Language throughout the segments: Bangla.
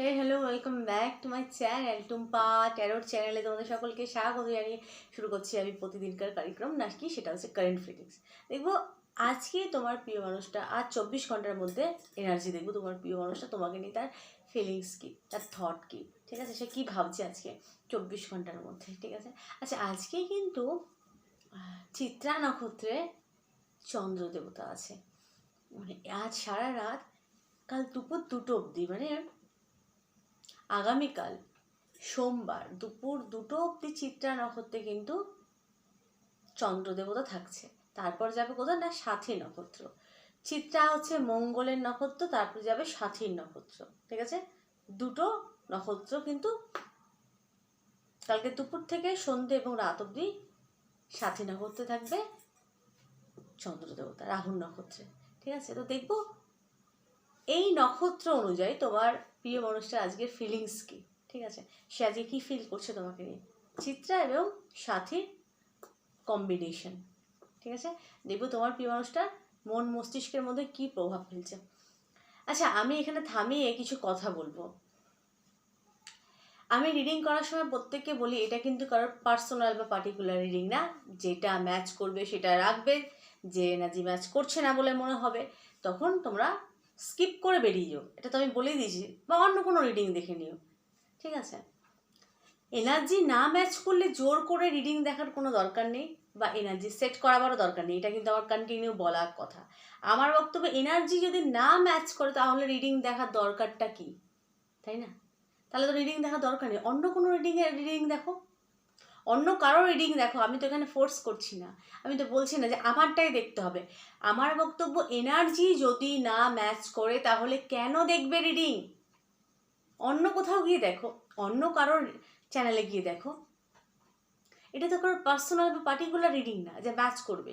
Hey hello welcome back to my channel Tumpa ট্যারোর চ্যানেলে তোমাদের সকলকে স্বাগত জানিয়ে শুরু করছি আমি প্রতিদিনকার কার্যক্রম, না কি? সেটা হচ্ছে কারেন্ট ফিলিংস দেখব আজকে তোমার প্রিয় মানুষটা আজ চব্বিশ ঘণ্টার মধ্যে এনার্জি দেখব তোমার প্রিয় মানুষটা, তোমাকে নিয়ে তার ফিলিংস কী, তার থট কী, ঠিক আছে? সে কী ভাবছে আজকে চব্বিশ ঘণ্টার মধ্যে, ঠিক আছে? আচ্ছা আজকে কিন্তু চিত্রা নক্ষত্রে চন্দ্র দেবতা আছে। মানে আজ সারা রাত, কাল দুপুর দুটো অবধি মানে আগামীকাল সোমবার দুপুর দুটো অবধি চিত্রা নক্ষত্রে কিন্তু চন্দ্র দেবতা থাকছে। তারপর যাবে কোথায়? না সাথী নক্ষত্র। চিত্রা হচ্ছে মঙ্গলের নক্ষত্র, তারপর যাবে সাথীর নক্ষত্র। ঠিক আছে? দুটো নক্ষত্র কিন্তু কালকে দুপুর থেকে সন্ধে এবং রাত অবধি সাথী নক্ষত্রে থাকবে চন্দ্র দেবতা রাহুল নক্ষত্রে। ঠিক আছে? তো দেখব এই নক্ষত্র অনুযায়ী তোমার প্রিয় মানুষটার আজকের ফিলিংস কি? ঠিক আছে? সে আজকে কী ফিল করছে তোমাকে নিয়ে? চিত্রা এবং সাথীর কম্বিনেশন ঠিক আছে? দেখব তোমার প্রিয় মানুষটার মন মস্তিষ্কের মধ্যে কি প্রভাব ফেলছে। আচ্ছা আমি এখানে থামিয়ে কিছু কথা বলব। আমি রিডিং করার সময় প্রত্যেককে বলি, এটা কিন্তু কারোর পার্সোনাল বা পার্টিকুলার রিডিং না। যেটা ম্যাচ করবে সেটা রাখবে। যে যে ম্যাচ করছে না বলে মনে হবে, তখন তোমরা স্কিপ করে বেরিয়ে যাও। এটা তো আমি বলেই দিয়েছি, বা অন্য কোনো রিডিং দেখে নিও। ঠিক আছে? এনার্জি না ম্যাচ করলে জোর করে রিডিং দেখার কোনো দরকার নেই, বা এনার্জি সেট করাবারও দরকার নেই। এটা কিন্তু আমার কন্টিনিউ বলার কথা। আমার বক্তব্য এনার্জি যদি না ম্যাচ করে, তাহলে রিডিং দেখার দরকারটা কি? তাই না? তাহলে তো রিডিং দেখার দরকার নেই। অন্য কোনো রিডিংয়ে রিডিং দেখো। অন্য কারও রিডিং দেখো, আমি তো এখানে ফোর্স করছি না। আমি তো বলছি না যে আমারটাই দেখতে হবে। আমার বক্তব্য এনার্জি যদি না ম্যাচ করে, তাহলে কেন দেখবে রিডিং অন্য কোথাও গিয়ে দেখো, অন্য কারোর চ্যানেলে গিয়ে দেখো। এটা তো কারোর পার্সোনাল বা পার্টিকুলার রিডিং না, যে ম্যাচ করবে।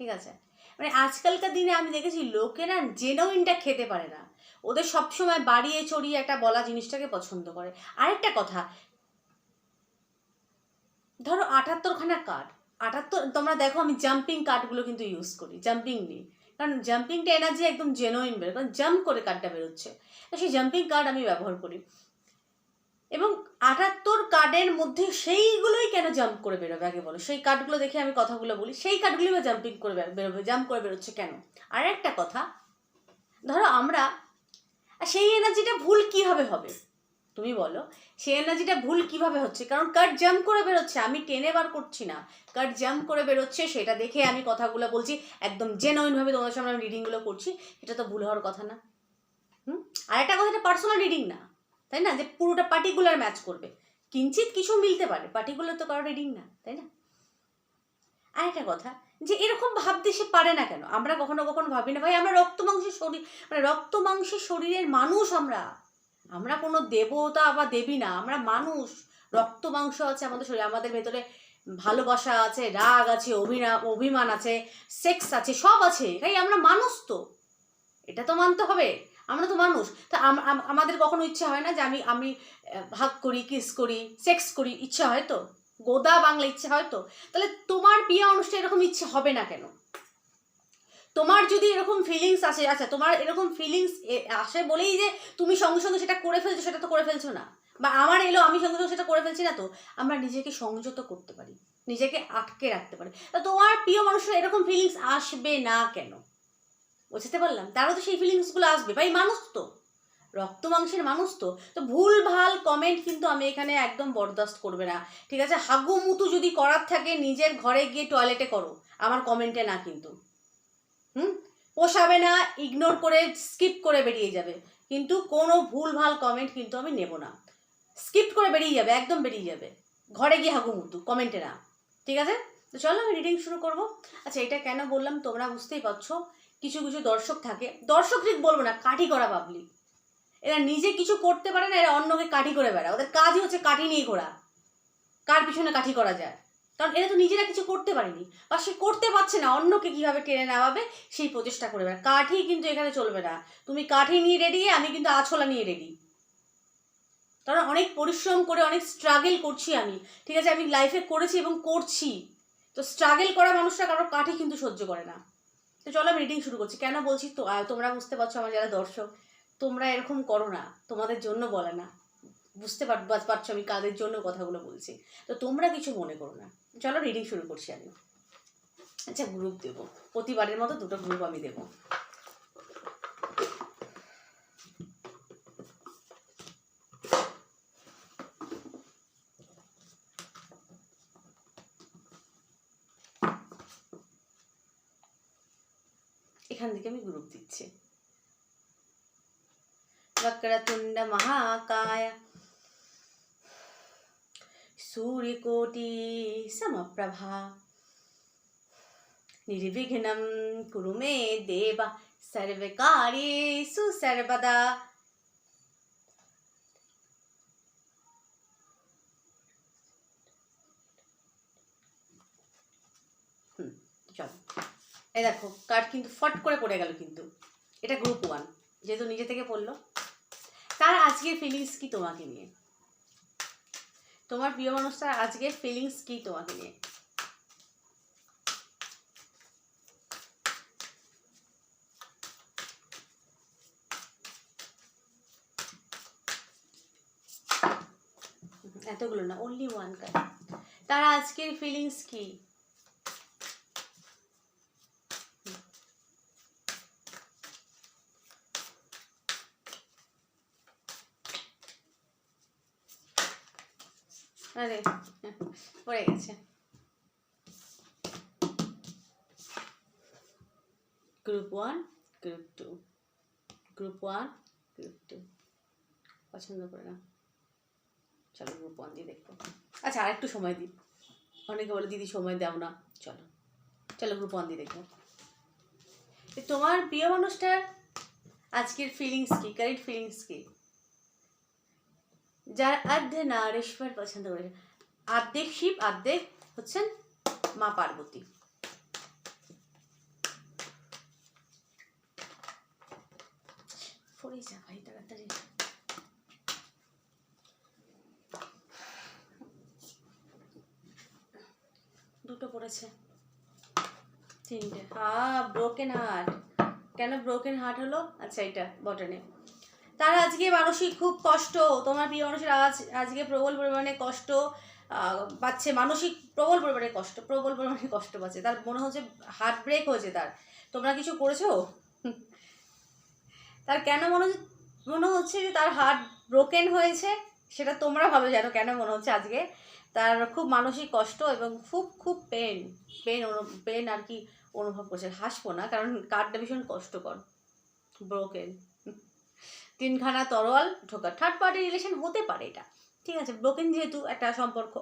ঠিক আছে? মানে আজকালকার দিনে আমি দেখেছি, লোকেরা জেনুইনটা খেতে পারে না। ওদের সবসময় বাড়িয়ে চড়িয়ে একটা বলা জিনিসটাকে পছন্দ করে। আরেকটা কথা ধরো আটাত্তরখানা কার্ড আটাত্তর, তোমরা দেখো আমি জাম্পিং কার্ডগুলো কিন্তু ইউজ করি জাম্পিং নিই। কারণ জাম্পিংটা এনার্জি একদম জেনুইন বের কারণ জাম্প করে কার্ডটা বেরোচ্ছে। তো সেই জাম্পিং কার্ড আমি ব্যবহার করি। এবং আটাত্তর কার্ডের মধ্যে সেইগুলোই কেন জাম্প করে বেরোবে, আগে বলো। সেই কার্ডগুলো দেখে আমি কথাগুলো বলি, সেই কার্ডগুলোই বা জাম্পিং করে বেরোবে জাম্প করে বেরোচ্ছে কেন? আর একটা কথা, ধরো আমরা, সেই এনার্জিটা ভুল কীভাবে হবে? তুমি বলো। সেই এনার্জিটা ভুল কীভাবে হচ্ছে? কারণ কাট জাম্প করে বেরোচ্ছে? আমি টেনে বার করছি না। কাট জাম্প করে বেরোচ্ছে সেটা দেখে আমি কথাগুলো বলছি, একদম জেনুইনভাবে তোমাদের সামনে আমি রিডিংগুলো করছি। এটা তো ভুল হওয়ার কথা না। হুম? আর একটা কথা, এটা পার্সোনাল রিডিং না। তাই না? যে পুরোটা পার্টিকুলার ম্যাচ করবে। কিঞ্চিত কিছু মিলতে পারে পার্টিকুলার তো কারও রিডিং না, তাই না? আর একটা কথা, যে এরকম ভাবতে সে পারে না কেন? আমরা কখনো কখনো ভাবি না, ভাই, আমরা রক্ত মাংসের শরীর মানে রক্ত মাংসের শরীরের মানুষ আমরা। আমরা কোনো দেবতা বা দেবী না, আমরা মানুষ। রক্ত মাংস আছে আমাদের শরীরে, আমাদের ভেতরে ভালোবাসা আছে, রাগ আছে, অভিনা, অভিমান আছে সেক্স আছে, সব আছে। তাই আমরা মানুষ তো। এটা তো মানতে হবে। আমরা তো মানুষ। তা আম- আম- আমাদের কখনো ইচ্ছা হয় না যে আমি আমি ভাগ করি কিস করি সেক্স করি, ইচ্ছা হয় তো? গোদা বাংলা ইচ্ছা হয় তো? তাহলে তোমার বিয়ে অনুষ্ঠানে এরকম ইচ্ছে হবে না কেন? তোমার যদি এরকম ফিলিংস আসে আচ্ছা তোমার এরকম ফিলিংস আসে বলেই যে তুমি সঙ্গে সঙ্গে সেটা করে ফেলছো, সেটা তো করে ফেলছো না। বা আমার এলো, আমি সঙ্গে সঙ্গে সেটা করে ফেলছি না তো, আমরা নিজেকে সংযত করতে পারি, নিজেকে আটকে রাখতে পারি। তা তোমার প্রিয় মানুষের এরকম ফিলিংস আসবে না কেন? বুঝতে পারলাম? তারও তো সেই ফিলিংসগুলো আসবে ভাই মানুষ তো, রক্ত মাংসের মানুষ তো। তো ভুল, ভালো কমেন্ট কিন্তু আমি এখানে একদম বরদাস্ত করবে না। ঠিক আছে? হাগু মুতু যদি করার থাকে, নিজের ঘরে গিয়ে টয়লেটে করো, আমার কমেন্টে না কিন্তু। হুম? পোষাবে না ইগনোর করে স্কিপ করে বেরিয়ে যাবে। কিন্তু কোনো ভুল, ভালো কমেন্ট কিন্তু আমি নেব না। স্কিপ করে বেরিয়ে যাবে, একদম বেরিয়ে যাবে। ঘরে গিয়ে হাগু মুতু কমেন্টে না। ঠিক আছে? তো চলো আমি রিডিং শুরু করব। আচ্ছা এটা কেন বললাম তোমরা বুঝতেই পারছ? কিছু কিছু দর্শক থাকে। দর্শক ঠিক বলব না, কাঠি করা পাবলিক এরা নিজে কিছু করতে পারে না, এরা অন্যকে কাঠি করে বেড়া ওদের কাজই হচ্ছে কাঠি নিয়ে ঘোরা। কার পিছনে কাঠি করা যায়? কারণ এরা তো নিজেরা কিছু করতে পারেনি। বা সে করতে পারছে না, অন্যকে কীভাবে টেনে নেওয়াবে, সেই প্রচেষ্টা করবে না। কাঠি কিন্তু এখানে চলবে না। তুমি কাঠি নিয়ে রেডি আমি কিন্তু আছলা নিয়ে রেডি কারণ অনেক পরিশ্রম করে, অনেক স্ট্রাগল করছি আমি। ঠিক আছে, আমি লাইফে করেছি এবং করছি। তো স্ট্রাগল করা মানুষরা কারও কাঠি কিন্তু সহ্য করে না। তো চলো আমি রিডিং শুরু করছি। কেন বলছি তো? তোমরা বুঝতে পারছ আমার যারা দর্শক, তোমরা এরকম করো না। তোমাদের জন্য বলে না। বুঝতে পার পার- পারছ আমি কাদের জন্য কথাগুলো বলছি। তো তোমরা কিছু মনে করো না। চলো রিডিং শুরু করছি আমি আচ্ছা গ্রুপ দেবো প্রতিবারের মতো দুটো গ্রুপ আমি দেবো এখান থেকে আমি গ্রুপ দিচ্ছি वक्रतुण्ड महाकाय सूर्यकोटि समप्रभा निर्विघ्नं कुरु मे देव सर्वकार्येषु सर्वदा হুম চলো এই দেখো কার্ড কিন্তু ফট করে পড়ে গেল কিন্তু এটা গ্রুপ ওয়ান যেহেতু নিজে থেকে পড়লো তার আজকের ফিলিংস কি তোমাকে নিয়ে তোমার প্রিয় মানুষটার আজকে ফিলিংস কি তোমাকে নিয়ে? এতগুলো না অনলি ওয়ান কার্ড তার আজকের ফিলিংস কি? আরে পড়ে গেছে। Group one group two group one group two পছন্দ করে না। চলো গ্রুপ ওয়ান দিয়ে দেখব। আচ্ছা আর একটু সময় দিই। অনেকে বলে, দিদি, সময় দাও না। চলো। চলো গ্রুপ ওয়ান দিয়ে দেখব। তোমার প্রিয় মানুষটার আজকের ফিলিংস কি? কারেন্ট ফিলিংস কি? যার আর্ধে নারেশ্বর পছন্দ করে। আর্ধেক শিব, আর্ধেক হচ্ছেন মা পার্বতী। তাড়াতাড়ি। দুটো পড়েছে। তিনটে। হ্যাঁ ব্রোকেন হার্ট কেন ব্রোকেন হার্ট হলো? আচ্ছা এটা বটনে তার আজকে মানসিক খুব কষ্ট, তোমার প্রিয় মানুষের আজ আজকে প্রবল পরিমাণে কষ্ট পাচ্ছে মানসিক প্রবল পরিমাণে কষ্ট, প্রবল পরিমাণে কষ্ট পাচ্ছে। তার মনে হচ্ছে হার্ট ব্রেক হয়েছে তার। তোমরা কিছু করেছ? তার কেন মনে মনে হচ্ছে যে তার হার্ট ব্রোকেন হয়েছে? সেটা তোমরা ভালো জানো কেন মনে হচ্ছে আজকে। তার খুব মানসিক কষ্ট এবং খুব খুব পেন পেন পেন আর কি অনুভব করছে। হাসবো না, কারণ কার্ডটা ভীষণ কষ্টকর ব্রোকেন তিনখানা তরোয়াল ঢোকা থার্ড পার্টি রিলেশন হতে পারে এটা। ঠিক আছে ব্রোকেন যেহেতু একটা সম্পর্ক।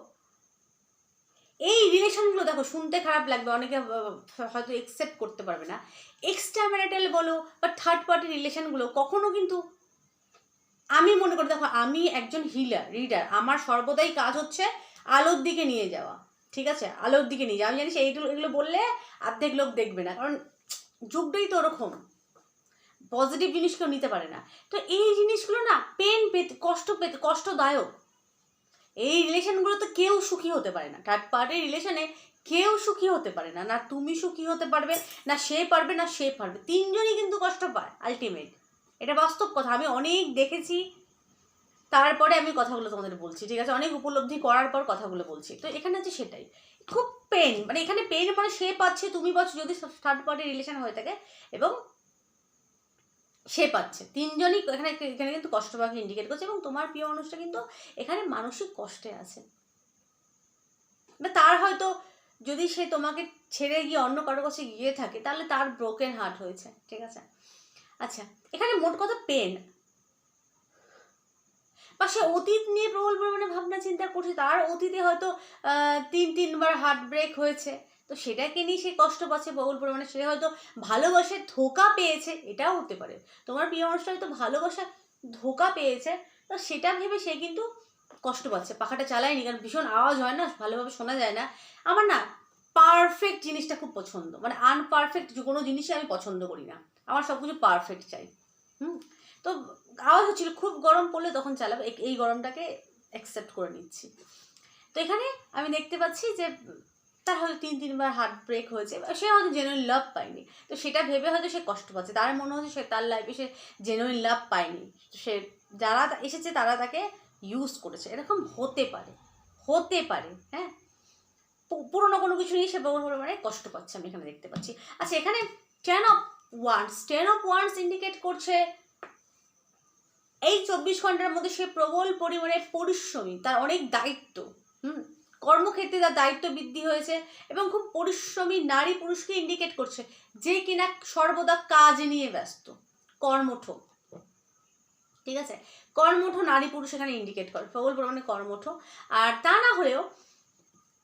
এই রিলেশনগুলো দেখো, শুনতে খারাপ লাগবে, অনেকে হয়তো একসেপ্ট করতে পারবে না। এক্সট্রা ম্যারিটাল বলো বা থার্ড পার্টি রিলেশনগুলো কখনো কিন্তু আমি মনে করি, দেখো, আমি একজন হিলার রিডার আমার সর্বদাই কাজ হচ্ছে আলোর দিকে নিয়ে যাওয়া। ঠিক আছে? আলোর দিকে নিয়ে যাওয়া। আমি জানি এইগুলো, এগুলো বললে অর্ধেক লোক দেখবে না। কারণ যুগটাই তো ওরকম। পজিটিভ জিনিস কেউ নিতে পারে না। তো এই জিনিসগুলো না পেন পেতে, কষ্ট পেতে, কষ্টদায়ক। এই রিলেশনগুলোতে কেউ সুখী হতে পারে না। থার্ড পার্টির রিলেশনে কেউ সুখী হতে পারে না। না তুমি সুখী হতে পারবে, না সে পারবে, না সে পারবে। তিনজনই কিন্তু কষ্ট পায় আলটিমেট এটা বাস্তব কথা। আমি অনেক দেখেছি। তারপরে আমি কথাগুলো তোমাদের বলছি, ঠিক আছে? অনেক উপলব্ধি করার পর কথাগুলো বলছি। তো এখানে হচ্ছে সেটাই। খুব পেন মানে এখানে পেন মানে সে পাচ্ছে, তুমি পাচ্ছ যদি থার্ড পার্টি রিলেশন হয়ে থাকে। এবং সে পাচ্ছে। তিনজনই এখানে এখানে কিন্তু কষ্ট পাকে ইন্ডিকেট করছে এবং তোমার প্রিয় মানুষটা কিন্তু এখানে মানসিক কষ্টে আছে। বা তার হয়তো যদি সে তোমাকে ছেড়ে গিয়ে অন্য কারোর কাছে গিয়ে থাকে, তাহলে তার ব্রোকেন হার্ট হয়েছে, ঠিক আছে? আচ্ছা এখানে মোট কথা পেন বা সে অতীত নিয়ে প্রবল পরিমাণে ভাবনা চিন্তা করছে, তার অতীতে হয়তো তিন তিনবার হার্ট ব্রেক হয়েছে। তো সেটাকে নিয়ে সে কষ্ট পাচ্ছে বহুল পরিমাণে। সে হয়তো ভালোবাসে ধোকা পেয়েছে, এটাও হতে পারে। তোমার প্রিয় মানুষটা হয়তো ভালোবাসা ধোকা পেয়েছে, তো সেটা ভেবে সে কিন্তু কষ্ট পাচ্ছে। পাখাটা চালায়নি, কারণ ভীষণ আওয়াজ হয় না, ভালোভাবে শোনা যায় না। আমার না পারফেক্ট জিনিসটা খুব পছন্দ। মানে আনপারফেক্ট কোনো জিনিসই আমি পছন্দ করি না। আমার সব কিছু পারফেক্ট চাই। হুম? তো আওয়াজ হচ্ছিল, খুব গরম পড়লে তখন চালাবো। এই- এই গরমটাকে অ্যাকসেপ্ট করে নিচ্ছি। তো এখানে আমি দেখতে পাচ্ছি যে তার হয়তো তিন, তিনবার হার্ট ব্রেক হয়েছে সে হয়তো জেনুইন লাভ পায়নি। তো সেটা ভেবে হয়তো সে কষ্ট পাচ্ছে। তার মনে হচ্ছে সে তার লাইফে সে জেনুইন লাভ পায়নি। সে যারা এসেছে, তারা তাকে ইউজ করেছে। এরকম হতে পারে হতে পারে হ্যাঁ? পুরোনো কোনো কিছু নিয়ে সে পরিমাণে কষ্ট পাচ্ছে, আমি এখানে দেখতে পাচ্ছি। আচ্ছা এখানে ten of wands ten of wands indicate করছে, এই চব্বিশ ঘণ্টার মধ্যে সে প্রবল পরিমাণে পরিশ্রমী, তার অনেক দায়িত্ব, হুম? কর্মক্ষেত্রে তার দায়িত্ব বৃদ্ধি হয়েছে এবং খুব পরিশ্রমী নারী পুরুষকে ইন্ডিকেট করছে, যে কিনা সর্বদা কাজ নিয়ে ব্যস্ত। কর্মঠ ঠিক আছে? কর্মঠ নারী পুরুষ এখানে ইন্ডিকেট করে। প্রবল পরিমাণে কর্মঠ আর তা না হলেও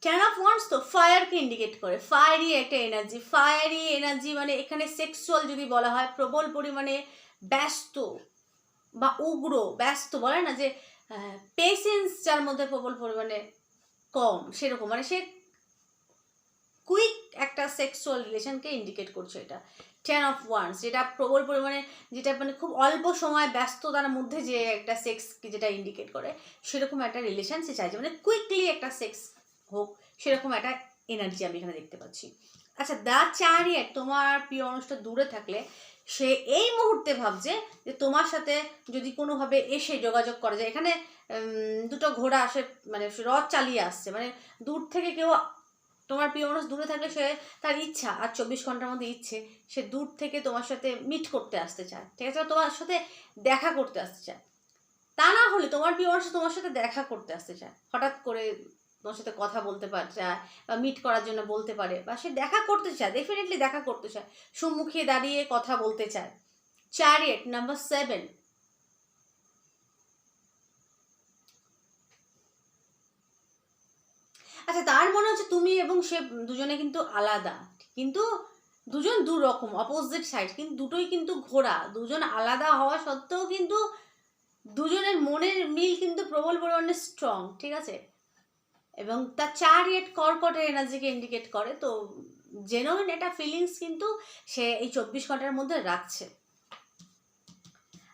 টেন অফ ওয়ান্স তো ফায়ারকে ইন্ডিকেট করে। ফায়ারি একটা এনার্জি ফায়ারি এনার্জি মানে এখানে সেক্সুয়াল যদি বলা হয়, প্রবল পরিমাণে ব্যস্ত বা উগ্র, ব্যস্ত বলে না যে পেশেন্স যার মধ্যে প্রবল পরিমাণে কম, সেরকম। মানে সে কুইক একটা সেক্সুয়াল রিলেশনকে ইন্ডিকেট করছে এটা। টেন অফ ওয়ান্স যেটা প্রবল পরিমাণে যেটা মানে খুব অল্প সময় ব্যস্ততার মধ্যে যে একটা সেক্স যেটা ইন্ডিকেট করে, সেরকম একটা রিলেশন সে চাইছে। মানে কুইকলি একটা সেক্স হোক, সেরকম একটা এনার্জি আমি এখানে দেখতে পাচ্ছি। আচ্ছা দা চারিয়ে তোমার প্রিয় অনুষ্ঠান দূরে থাকলে সে এই মুহূর্তে ভাবছে যে তোমার সাথে যদি কোনোভাবে এসে যোগাযোগ করা যায় এখানে দুটো ঘোড়া আসে মানে রথ চালিয়ে আসছে। মানে দূর থেকে কেউ, তোমার প্রিয় মানুষ দূরে থাকলে সে তার ইচ্ছা, আর চব্বিশ ঘণ্টার মধ্যে ইচ্ছে, সে দূর থেকে তোমার সাথে মিট করতে আসতে চায়। ঠিক আছে, তোমার সাথে দেখা করতে আসতে চায়। তা না হলে তোমার প্রিয় মানুষ তোমার সাথে দেখা করতে আসতে চায়। হঠাৎ করে তোমার সাথে কথা বলতে চায় বা মিট করার জন্য বলতে পারে, বা সে দেখা করতে চায় ডেফিনেটলি দেখা করতে চায়, সম্মুখে দাঁড়িয়ে কথা বলতে চায়। চ্যারিয়েট নাম্বার সেভেন আচ্ছা তার মনে হচ্ছে তুমি এবং সে দুজনে কিন্তু আলাদা, কিন্তু দুজন দু রকম অপোজিট সাইড কিন্তু দুটোই কিন্তু ঘোরা দুজন আলাদা হওয়া সত্ত্বেও কিন্তু দুজনের মনের মিল কিন্তু প্রবল পরিমাণে স্ট্রং ঠিক আছে? এবং তার চার ইয়েট কর্কটের এনার্জিকে ইন্ডিকেট করে, তো জেনুইন এটা ফিলিংস কিন্তু সে এই চব্বিশ ঘণ্টার মধ্যে রাখছে।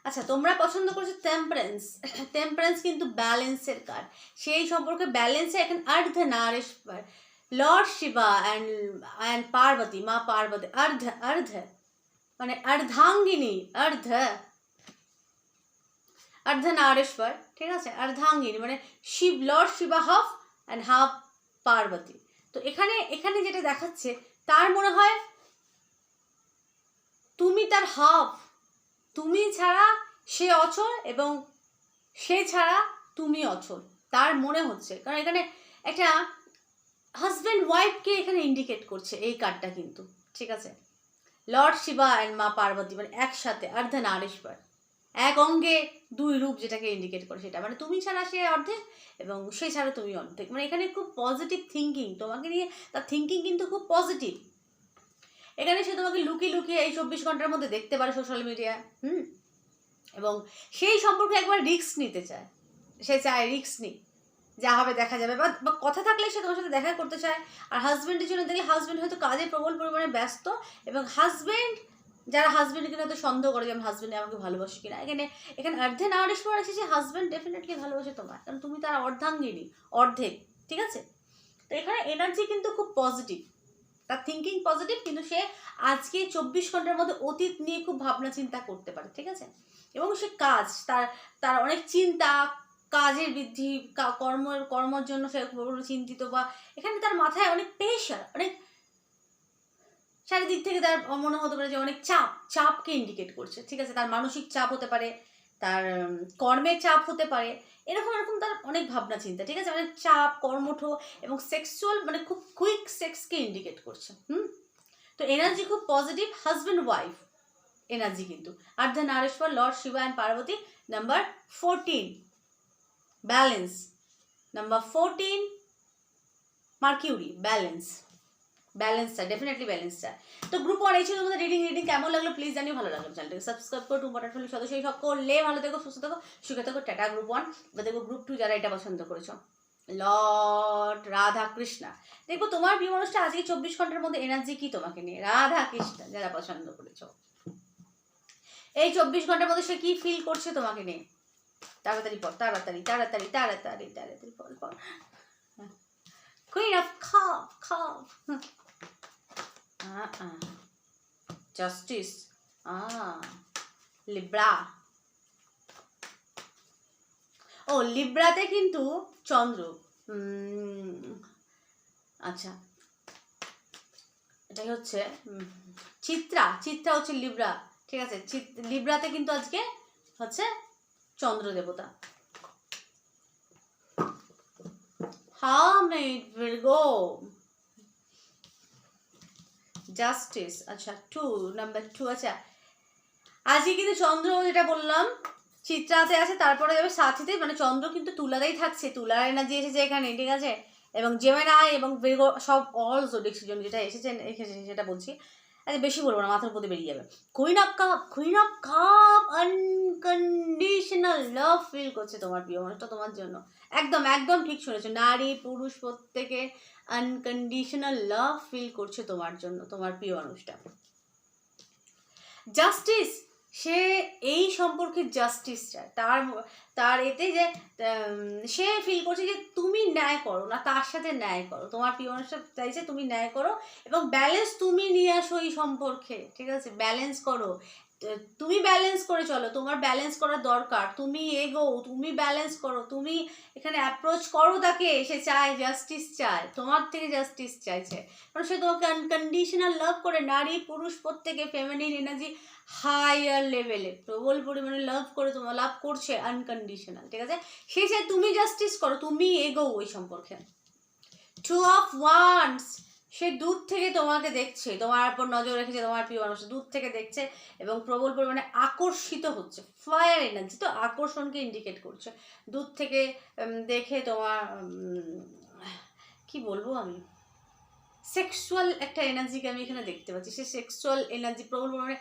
আচ্ছা তোমরা পছন্দ করছ টেম্পারেন্স টেম্পারেন্স কিন্তু ব্যালেন্সের কার্ড সেই সম্পর্কে ব্যালেন্সে এখন অর্ধ নারেশ্বর lord Shiva and and Parvati, মা পার্বতী, অর্ধ অর্ধ মানে অর্ধাঙ্গিনী, অর্ধ। অর্ধ নারেশ্বর ঠিক আছে? অর্ধাঙ্গিনী মানে Shiv, lord Shiva half and half Parvati তো এখানে এখানে যেটা দেখাচ্ছে, তার মনে হয় তুমি তার হাফ তুমি ছাড়া সে অচল এবং সে ছাড়া তুমি অচল। তার মনে হচ্ছে। কারণ এখানে একটা হাজব্যান্ড ওয়াইফকে এখানে ইন্ডিকেট করছে এই কার্ডটা কিন্তু। ঠিক আছে? লর্ড শিবা অ্যান্ড মা পার্বতী মানে একসাথে অর্ধনারীশ্বর এক অঙ্গে দুই রূপ যেটাকে ইন্ডিকেট করে সেটা। মানে তুমি ছাড়া সে অর্ধেক এবং সে ছাড়া তুমি অর্ধেক। মানে এখানে খুব পজিটিভ থিঙ্কিং তোমাকে নিয়ে তার থিঙ্কিং কিন্তু খুব পজিটিভ এখানে সে তোমাকে লুকিয়ে লুকিয়ে এই চব্বিশ ঘণ্টার মধ্যে দেখতে পারে সোশ্যাল মিডিয়া হুম? এবং সেই সম্পর্কে একবার রিস্ক নিতে চায়। সে চায় রিস্ক নি যা হবে দেখা যাবে। বা বা কথা থাকলে সে তোমার সাথে দেখা করতে চায়। আর হাজব্যান্ডের জন্য দেখলে হাজব্যান্ড হয়তো কাজে প্রবল পরিমাণে ব্যস্ত এবং হাজব্যান্ড যারা হাজব্যান্ডকে হয়তো সন্দেহ করে যেমন হাজব্যান্ড আমাকে ভালোবাসে কিনা। এখানে এখানে অর্ধে না পর আছে যে হাজব্যান্ড ডেফিনেটলি ভালোবাসে তোমার কারণ তুমি তার অর্ধাঙ্গিনী, অর্ধেক, ঠিক আছে? তো এখানে এনার্জি কিন্তু খুব পজিটিভ তার থিঙ্কিং পজিটিভ কিন্তু সে আজকে চব্বিশ ঘণ্টার মধ্যে অতীত নিয়ে খুব ভাবনা চিন্তা করতে পারে, ঠিক আছে? এবং সে কাজ, তার তার অনেক চিন্তা, কাজের বৃদ্ধি কর্ম, কর্মর জন্য সে চিন্তিত বা এখানে তার মাথায় অনেক প্রেশার অনেক চারিদিক থেকে তার মনে হতে পারে যে অনেক চাপ, চাপকে ইন্ডিকেট করছে। ঠিক আছে, তার মানসিক চাপ হতে পারে, তার কর্মের চাপ হতে পারে, এরকম এরকম তার অনেক ভাবনা চিন্তা, ঠিক আছে? অনেক চাপ, কর্মঠ এবং সেক্সুয়াল মানে খুব কুইক সেক্সকে ইন্ডিকেট করছে, হুম? তো এনার্জি খুব পজিটিভ হাজব্যান্ড ওয়াইফ এনার্জি কিন্তু। আর অর্ধ নারেশ্বর, lord Shiva and Parvati number fourteen balance number fourteen mercury balance ব্যালেন্সটা ডেফিনেটলি ব্যালেন্সটা তো গ্রুপ ওয়ান এই ছিল তোমাদের রিডিং রিডিং কেমন লাগল প্লিজ জানিও, ভালো লাগল। চ্যানেলটাকে সাবস্ক্রাইব করো টু বটার ফেলে সদস্য সব করলে ভালো থেকো, সুস্থ থাকো, সুখে থাকো, টাটা গ্রুপ ওয়ান বা দেখো গ্রুপ টু যারা এটা পছন্দ করেছ। লর্ড রাধা কৃষ্ণা দেখব তোমার প্রিয় মানুষটা আজকে চব্বিশ ঘণ্টার মধ্যে এনার্জি কি তোমাকে নিয়ে? রাধা কৃষ্ণ যারা পছন্দ করেছ। এই চব্বিশ ঘণ্টার মধ্যে সে কি ফিল করছে তোমাকে নিয়ে? তাড়াতাড়ি পর তাড়াতাড়ি তাড়াতাড়ি তাড়াতাড়ি তাড়াতাড়ি পর পর queen of cup cup justice Libra ও লিব্রাতে কিন্তু চন্দ্র। আচ্ছা। এটাই হচ্ছে চিত্রা। চিত্রা হচ্ছে লিব্রা ঠিক আছে? লিব্রাতে কিন্তু আজকে হচ্ছে চন্দ্র দেবতা। হামিদ ভির্গো জাস্টিস আচ্ছা টু নাম্বার টু আচ্ছা। আজকে কিন্তু চন্দ্র যেটা বললাম, চিত্রাতে আছে, তারপরে যাবে সাথীতে মানে চন্দ্র কিন্তু তুলাতেই থাকছে, তুলার এনার্জি এসেছে এখানে, ঠিক আছে? এবং জেমেনাই এবং সব অল জোডিক সিজন যেটা এসেছেন এসেছেন সেটা বলছি। আচ্ছা বেশি বলব না, মাথার মধ্যে বেরিয়ে যাবে। Queen of cup queen of cup unconditional love feel করছে তোমার প্রিয় মানুষটা তোমার জন্য। একদম একদম ঠিক শুনেছো, নারী, পুরুষ প্রত্যেকে আনকন্ডিশনাল লাভ ফিল করছে তোমার জন্য, তোমার প্রিয় মানুষটা। জাস্টিস সে এই সম্পর্কে জাস্টিস চায়। তার তার এতে যে সে ফিল করছে যে তুমি ন্যায় করো না, তার সাথে ন্যায় করো। তোমার মানুষটা চাইছে তুমি ন্যায় করো এবং ব্যালেন্স তুমি নিয়ে আসো এই সম্পর্কে, ঠিক আছে? ব্যালেন্স করো। তুমি ব্যালেন্স করে চলো, তোমার ব্যালেন্স করা দরকার। তুমি এগো তুমি ব্যালেন্স করো, তুমি এখানে অ্যাপ্রোচ করো তাকে, সে চায় জাস্টিস চায়, তোমার থেকে জাস্টিস চাইছে। কারণ সে তোমাকে আনকন্ডিশনাল লাভ করে, নারী, পুরুষ, প্রত্যেকে ফেমিনিন এনার্জি হায়ার লেভেলে প্রবল পরিমাণে লাভ করে তোমার লাভ করছে আনকন্ডিশনাল ঠিক আছে? সে চায় তুমি জাস্টিস করো, তুমি এগো ওই সম্পর্কে। টু অফ ওয়ান্স সে দূর থেকে তোমাকে দেখছে, তোমার উপর নজর রেখেছে, তোমার প্রিয় মানুষ দূর থেকে দেখছে এবং প্রবল পরিমাণে আকর্ষিত হচ্ছে ফায়ার এনার্জি তো আকর্ষণকে ইন্ডিকেট করছে। দূর থেকে দেখে তোমার কি বলব আমি? সেক্সুয়াল একটা এনার্জিকে আমি এখানে দেখতে পাচ্ছি, সে সেক্সুয়াল এনার্জি প্রবল পরিমাণে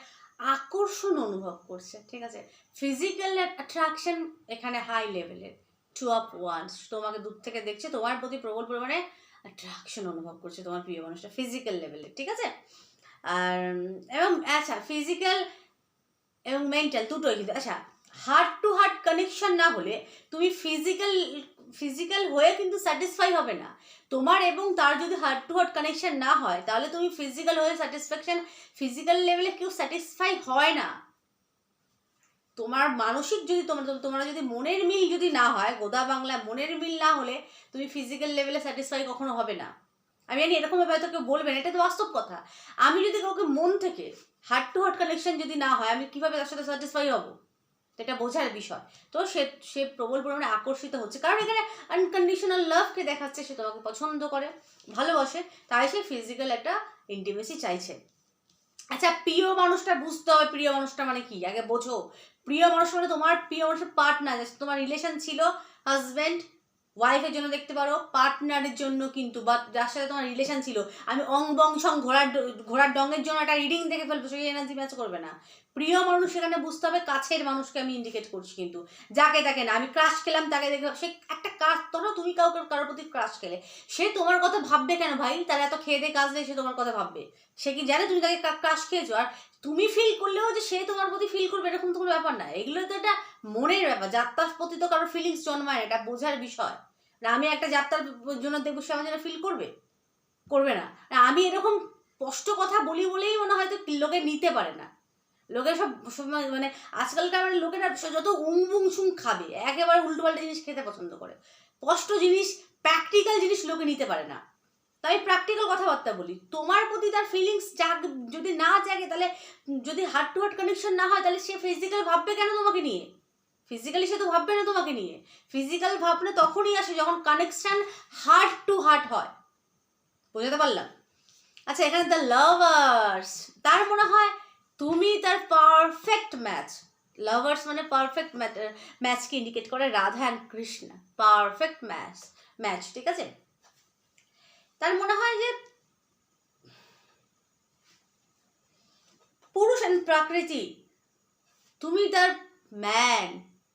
আকর্ষণ অনুভব করছে, ঠিক আছে? ফিজিক্যাল অ্যাট্রাকশন এখানে হাই লেভেলের টু অফ ওয়ান্স তোমাকে দূর থেকে দেখছে, তোমার প্রতি প্রবল পরিমাণে অ্যাট্রাকশন অনুভব করছে তোমার প্রিয় মানুষটা ফিজিক্যাল লেভেলে ঠিক আছে? আর, এবং আচ্ছা ফিজিক্যাল এবং মেন্টাল দুটোই কিন্তু আচ্ছা হার্ট টু হার্ট কানেকশন না হলে তুমি ফিজিক্যাল ফিজিক্যাল হয়ে কিন্তু স্যাটিসফাই হবে না। তোমার এবং তার যদি হার্ট টু হার্ট কানেকশন না হয়, তাহলে তুমি ফিজিক্যাল হয়ে স্যাটিসফ্যাকশন ফিজিক্যাল লেভেলে কেউ স্যাটিসফাই হয় না। তোমার মানসিক যদি তোমার, তোমরা যদি মনের মিল যদি না হয়, গোদা বাংলা মনের মিল না হলে তুমি ফিজিক্যাল লেভেলে স্যাটিসফাই কখনো হবে না। আমি জানি এরকমভাবে হয়তো কেউ বলবেন এটা তো বাস্তব কথা। আমি যদি কাউকে মন থেকে হার্ট টু হার্ট কানেকশন যদি না হয়, আমি কীভাবে তার সাথে স্যাটিসফাই হব? এটা বোঝার বিষয়। তো সে সে প্রবল পরিমাণে আকর্ষিত হচ্ছে। কারণ এখানে আনকন্ডিশনাল লাভকে দেখাচ্ছে, সে তোমাকে পছন্দ করে, ভালোবাসে, তাই সে ফিজিক্যাল একটা ইন্টিমেসি চাইছে। আচ্ছা প্রিয় মানুষটা বুঝতে হবে, প্রিয় মানুষটা মানে কি? আগে বোঝো। প্রিয় মানুষ মানে তোমার প্রিয় মানুষের পার্টনার তোমার রিলেশন ছিল হাজব্যান্ড ওয়াইফের জন্য দেখতে পারো পার্টনারের জন্য কিন্তু বা যার সাথে তোমার রিলেশন ছিল, আমি অং বং সং ঘোড়ার ঘোড়ার ডঙের জন্য একটা রিডিং দেখে ফেলব, সেই এনার্জি ম্যাচ করবে না। প্রিয় মানুষ সেখানে বুঝতে হবে, কাছের মানুষকে আমি ইন্ডিকেট করছি কিন্তু। যাকে তাকে না, আমি ক্রাশ খেলাম, তাকে দেখে সে একটা কাজ ধরো তুমি কাউকে, কারোর প্রতি ক্রাশ খেলে, সে তোমার কথা ভাববে কেন ভাই? তার এত খেয়ে দিয়ে কাজ নেই, সে তোমার কথা ভাববে। সে কি জানে তুমি তাকে ক্রাশ খেয়েছো? আর তুমি ফিল করলেও যে সে তোমার প্রতি ফিল করবে, এরকম তো কোনো ব্যাপার না। এগুলো তো একটা মনের ব্যাপার, যাত্রার প্রতি তো কারোর ফিলিংস জন্মায় এটা বোঝার বিষয়। না আমি একটা যাত্রার জন্য দেখব, সে আমার জন্য ফিল করবে? করবে না। আমি এরকম স্পষ্ট কথা বলি বলেই মনে হয়তো লোকে নিতে পারে না। লোকের সব মানে আজকালকার মানে লোকেরা যত উং বুং সুং খাবে, একেবারে উল্টো পাল্টা জিনিস খেতে পছন্দ করে। স্পষ্ট জিনিস প্র্যাকটিক্যাল জিনিস লোকে নিতে পারে না। তাই প্র্যাকটিক্যাল কথাবার্তা বলি। তোমার প্রতি তার ফিলিংস জাগ, যদি না জাগে, তাহলে যদি হার্ট টু হার্ট কানেকশন না হয়, তাহলে সে ফিজিক্যাল ভাববে কেন তোমাকে নিয়ে? ফিজিক্যালি সে তো ভাববে না তোমাকে নিয়ে। ফিজিক্যাল ভাবনা তখনই আসে যখন কানেকশন হার্ট টু হার্ট হয়। বোঝাতে পারলাম? আচ্ছা এখানে দ্য লাভার্স তার মনে হয় তুমি তার পারফেক্ট ম্যাচ লাভার্স মানে পারফেক্ট ম্যাচকে ইন্ডিকেট করে Radha and Krishna. Perfect match match ঠিক আছে? তার মনে হয় যে পুরুষ অ্যান্ড প্রাকৃতি, তুমি তার ম্যান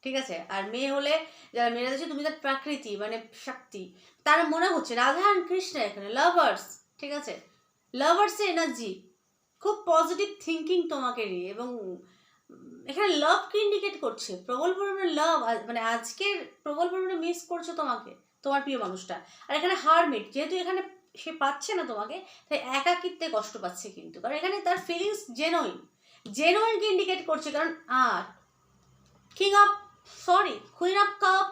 ঠিক আছে? আর মেয়ে হলে, যারা মেয়েরা আছে, তুমি তার প্রাকৃতি মানে শক্তি। তার মনে হচ্ছে, রাধা অ্যান্ড কৃষ্ণ এখানে লাভার্স ঠিক আছে? লাভার্সের এনার্জি খুব পজিটিভ থিঙ্কিং তোমাকে নিয়ে এবং এখানে লাভকে ইন্ডিকেট করছে। প্রবল পরিমাণে লাভ মানে আজকের প্রবল পরিমাণে মিস করছ তোমাকে, তোমার প্রিয় মানুষটা। আর এখানে হারমিট যেহেতু এখানে সে পাচ্ছে না তোমাকে তাই একাকিত্বে কষ্ট পাচ্ছে কিন্তু। কারণ এখানে তার ফিলিংস জেনুইন জেনুইনকে ইন্ডিকেট করছে। কারণ আর king of sorry queen of cup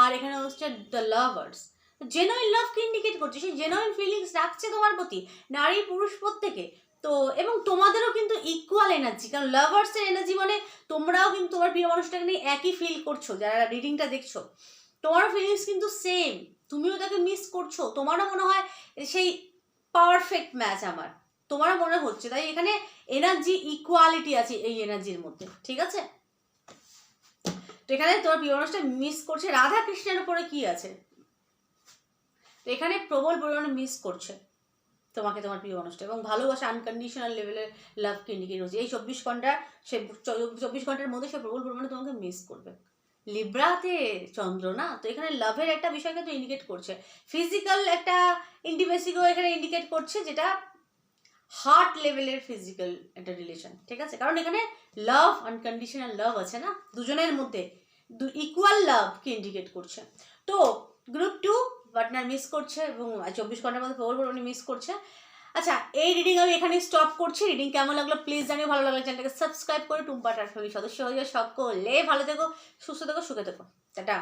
আর এখানে হচ্ছে দ্য লাভার্স জেনুইন লাভকে ইন্ডিকেট করছে সেই জেনুইন ফিলিংস রাখছে তোমার প্রতি, নারী পুরুষ প্রত্যেকে। তো, এবং তোমাদেরও কিন্তু ইকুয়াল এনার্জি কারণ লাভার্সের এনার্জি মানে তোমরাও কিন্তু তোমার প্রিয় মানুষটাকে নিয়ে একই ফিল করছ, যারা রিডিংটা দেখছ। তোমারও ফিলিংস কিন্তু সেম তুমিও তাকে মিস করছ। তোমারও মনে হয় সেই পারফেক্ট ম্যাচ আমার। তোমারও মনে হচ্ছে। তাই এখানে এনার্জি ইকুয়ালিটি আছে এই এনার্জির মধ্যে। ঠিক আছে? তো এখানে তোমার প্রিয় মানুষটা মিস করছে। রাধা কৃষ্ণের উপরে কি আছে? তো এখানে প্রবল পরিমাণে মিস করছে তোমাকে তোমার প্রিয় মানুষটা। এবং ভালোবাসা আনকন্ডিশনাল লেভেলের লাভকে ইন্ডিকেট করছে। এই চব্বিশ ঘণ্টা সে চব্বিশ ঘণ্টার মধ্যে সে প্রবল পরিমাণে তোমাকে মিস করবে। লিব্রাতে চন্দ্র, না? তো এখানে লাভের একটা বিষয় কিন্তু ইন্ডিকেট করছে। ফিজিক্যাল একটা ইন্টিমেসিকেও এখানে ইন্ডিকেট করছে, যেটা হার্ট লেভেলের ফিজিক্যাল একটা রিলেশন ঠিক আছে? কারণ এখানে লাভ আনকন্ডিশনাল লাভ আছে, না? দুজনের মধ্যে ইকুয়াল লাভকে ইন্ডিকেট করছে। তো গ্রুপ টু পার্টনার মিস করছে এবং চব্বিশ ঘণ্টার মধ্যে প্রবল উনি মিস করছে। আচ্ছা এই রিডিং আমি এখানে স্টপ করছি। রিডিং কেমন লাগল প্লিজ জানিয়ে ভালো লাগল চ্যানেলটাকে সাবস্ক্রাইব করে। টুম্পাটার ফ্যামিলি সদস্য হয়ে যাও সকলে। ভালো থেকো, সুস্থ থেকো, সুখে থেকো। টাটা।